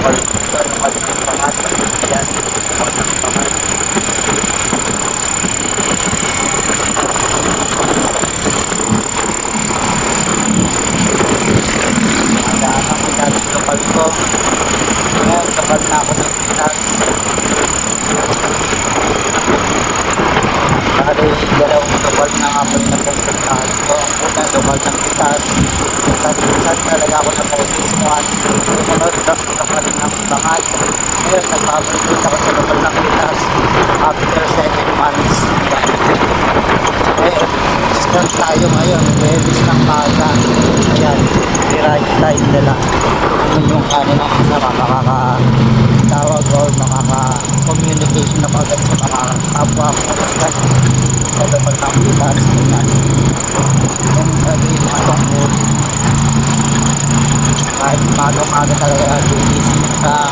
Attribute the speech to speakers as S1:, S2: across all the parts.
S1: po yung ating local local pangat. Yan, local pangat. Nandaan ako yung ating local ko. Ngayon, kapag na ako ng Pinas. Bali, dalawang lokal na po yung napupuntahan ko. Ang unang lokal ng Pinas. At minsan talaga ako na focus mo at sumunod na Bangat. Ngayon, nagbabalik ulit ako sa lokal ng Pinas after 7 months. Ngayon, scam tayo ngayon. Webis ng maga. Ayan, i-right time nila. Yun yung kanilang masama makakatawag o makaka-communication na agad sa mga kapwa ko sa lokal ng Pinas. Ayan. Kung sabihin mga tungkol kahit maga-maga talaga nagigising ka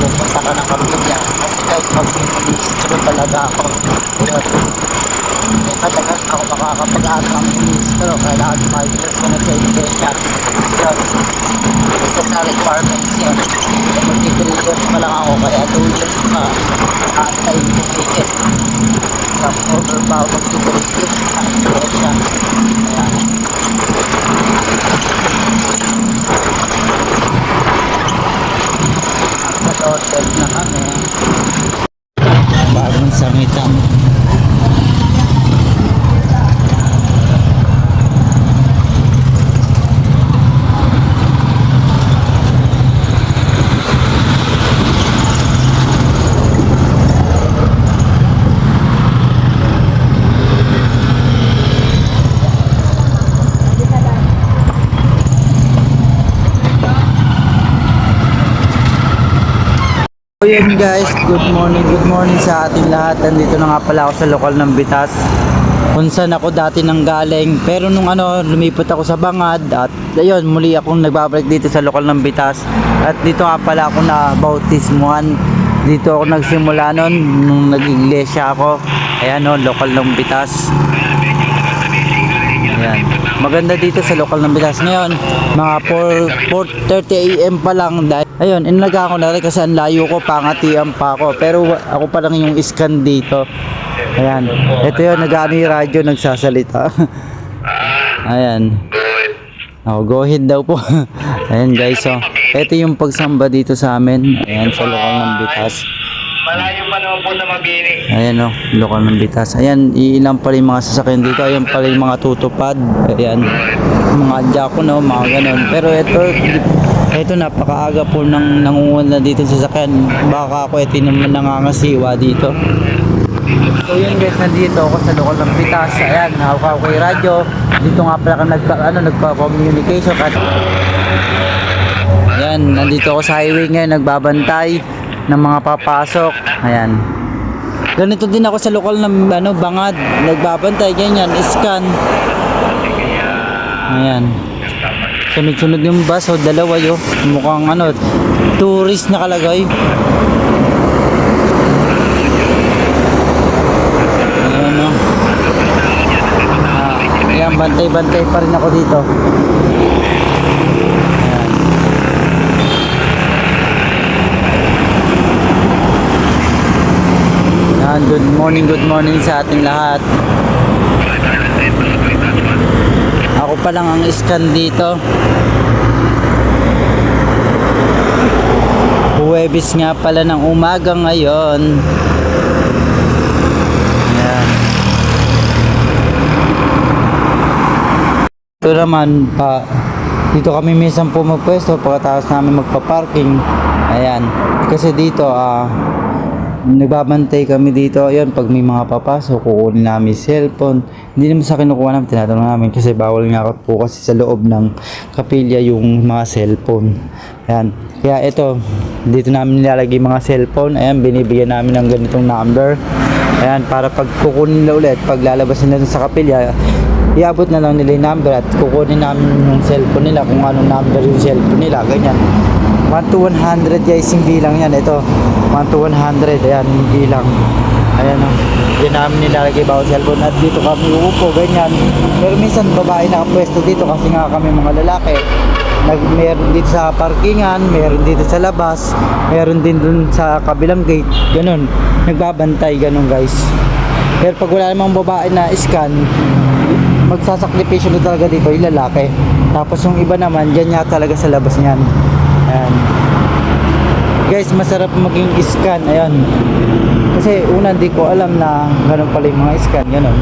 S1: pupunta ka ng pamilya. Kasi kahit mag-ministro talaga ako yun eh talaga ako makakapag-aano ng ministro. Kailangan 5 years ko na sa iglesia yun. Isa sa requirements yun. Eh magti 3 years pa lang ako kaya 2 years pa. Antay ko ticket tapos over pa ako magti 3 years sa iglesia ayan sa hotel na kami. Bagong sangitan. Guys, good morning, good morning sa ating lahat. Nandito na nga pala ako sa lokal ng Bitas. Kung saan ako dati nang galing. Pero nung ano, lumipat ako sa Bangad at ayun, muli akong nagbabalik dito sa lokal ng Bitas. At dito nga pala ako na bautismuhan. Dito ako nagsimula nun, nung nag-iglesia ako. Ayan o, lokal ng Bitas. Ayan. Maganda dito sa lokal ng Bitas ngayon. Mga 4, 4.30 a.m. pa lang ayun, inalaga ako na rin kasi ang layo ko, pangatian pa ako. Pero ako pa lang yung iskan dito. Ayan. Ito yun, nag-ano yung radyo, nagsasalita. Ayan. Oh, go ahead daw po. Ayan guys, oh. Ito yung pagsamba dito sa amin. Ayan, sa lokal ng Bitas.
S2: Malayo naman po na mabili.
S1: Ayan o, lokal ng Bitas. Ayan, iilan pala yung mga sasakyan dito. Ayan pala yung mga tutupad. Ayan, mga jaco no, mga ganon. Pero ito, ito napakaaga po nang nangunguna dito sa sasakyan. Baka ako ito naman nangangasiwa dito. So yun guys, nandito ako sa lokal ng Pitas. Ayan, hawak ako yung radyo. Dito nga pala ka nagka, ano, nagka-communication. At, ayan, nandito ako sa highway ngayon, nagbabantay ng mga papasok. Ayan. Ganito din ako sa lokal ng ano, bangad. Nagbabantay, ganyan, scan. Ayan. Sunod-sunod yung bus, o dalawa yun. Mukhang ano, tourist nakalagay. Ayan o. Ah, ayan, bantay-bantay pa rin ako dito. Ayan. Ayan, good morning, good morning sa ating lahat. Ako pa lang ang scan dito. Huwebis nga pala ng umaga ngayon. Ayan. Ito naman pa dito kami minsan pumapwesto pagkatapos namin magpa-parking. Ayan. Kasi dito ah nagbabantay kami dito. Ayun, pag may mga papasok, kukunin namin cellphone. Hindi naman sa kinukuha namin, tinatanong namin kasi bawal nga po kasi sa loob ng kapilya yung mga cellphone. Ayan. Kaya ito, dito namin nilalagay mga cellphone. Ayan, binibigyan namin ng ganitong number. Ayan, para pag kukunin nila ulit, pag lalabas nila sa kapilya, iabot na lang nila yung number at kukunin namin yung cellphone nila kung anong number yung cellphone nila. Ganyan. 1 to 100 guys yung bilang yan. Ito, 1 to 100. Ayan yung bilang. Ayan o. Diyan namin nilalagay bawat cellphone at dito kami uupo, ganyan. Pero minsan babae nakapwesto dito kasi nga kami mga lalaki. Nag, meron dito sa parkingan, meron dito sa labas, meron din dun sa kabilang gate. Ganun. Nagbabantay, ganun guys. Pero pag wala namang babae na scan, magsasakripisyo na talaga dito yung lalaki. Tapos yung iba naman, dyan nga talaga sa labas niyan. Ayan. Guys, masarap maging scan. Ayan. Kasi una di ko alam na ganun pala yung mga scan. Ganun.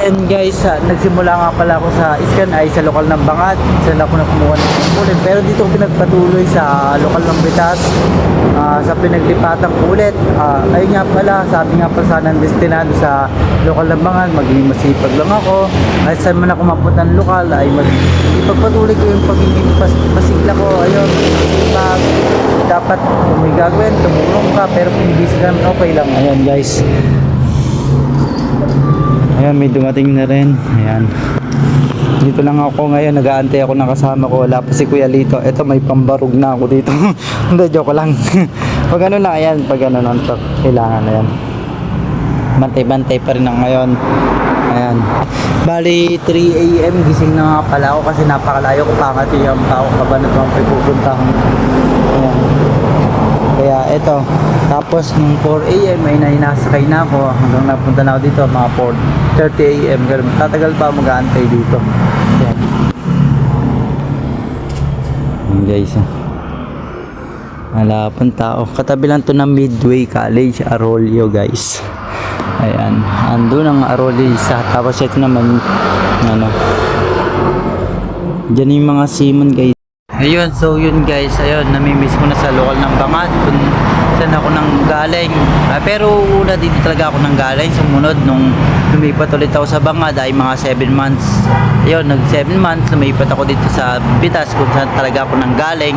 S1: Ayan guys, ah, nagsimula nga pala ako sa scan ay sa lokal ng Bangat. Saan ako na kumuha ng kulit. Pero dito ko pinagpatuloy sa lokal ng Bitas. ah, sa pinaglipatang kulit. Ah, ayun nga pala, sabi nga pa sana destinado sa lokal ng Bangat, magiging masipag lang ako. Ay saan man ako mapunta ng lokal ay mag ipagpatuloy ko yung pagiging pas pasigla ko. Ayun, masipag. Dapat kung may gagawin, tumulong ka. Pero kung hindi sila naman okay lang. Ayan guys. Ayan, may dumating na rin. Ayan. Dito lang ako ngayon, nag-aantay ako ng kasama ko. Wala pa si Kuya Lito. Ito, may pambarog na ako dito. Hindi, joke lang. pag ano lang, ayan, pag ano to, kailangan na yan. Bantay-bantay pa rin ang ngayon. Ayan. Bali, 3 a.m. gising na nga pala ako kasi napakalayo ko pa nga yung pa ako kabanat ang pupuntahan. Ayan. Kaya ito, tapos nung 4 a.m. ay nainasakay na ako hanggang napunta na ako dito mga 4.30 a.m. Ganun, Tatagal pa mag-aantay dito. Yan. Yan guys. ah. Wala pang tao. Katabi lang to ng Midway College, Arroyo guys. Ayan. Ando ng Arroyo isa. Tapos ito naman, ano. Diyan yung mga seaman guys. Ayun, so yun guys, ayun, namimiss ko na sa lokal ng Bangat kung saan ako nang galing. Ah, pero una dito talaga ako nang galing, sumunod nung lumipat ulit ako sa Bangat ay mga 7 months. Ayun, nag 7 months, lumipat ako dito sa Bitas kung saan talaga ako nang galing.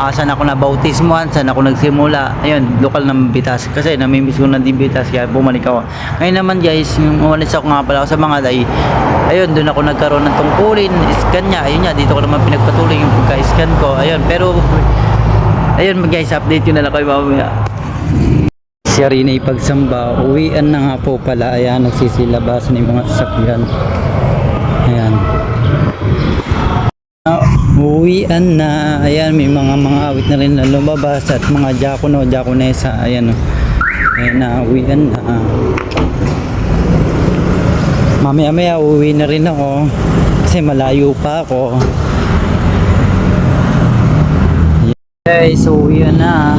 S1: Ah, saan ako nabautismuhan, saan ako nagsimula. Ayun, lokal ng Bitas. Kasi namimiss ko na din Bitas, kaya bumalik ako. Ngayon naman guys, yung umalis ako nga pala ako sa Bangat ay ayun, doon ako nagkaroon ng tungkulin, scan niya, ayun nga, dito ko naman pinagpatuloy yung pagka-scan ko, ayun, pero, ayun guys, update ko na lang kayo mamaya. Si Arina ipagsamba, uwian na nga po pala, ayan, nagsisilabas na yung mga sasakyan. Ayan. Ah, Uwian na, ayan, may mga mga awit na rin na lumabas at mga jacono, jaconesa, ayan, oh. ayan na, uwian na. Mamaya maya uwi na rin ako kasi malayo pa ako. Guys, uwi na.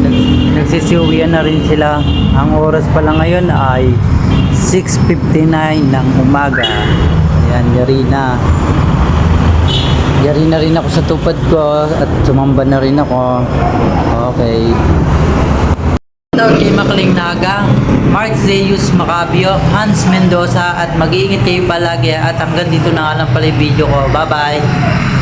S1: Nags- Nagsisiuwian na rin sila. Ang oras pa lang ngayon ay 6.59 ng umaga. Ayan, yari na. Yari na rin ako sa tupad ko at sumamba na rin ako. Okay. Shoutout kay Makling Naga, Mark Zeus Macabio, Hans Mendoza at mag-iingat kayo palagi at hanggang dito na nga lang pala yung video ko. Bye bye!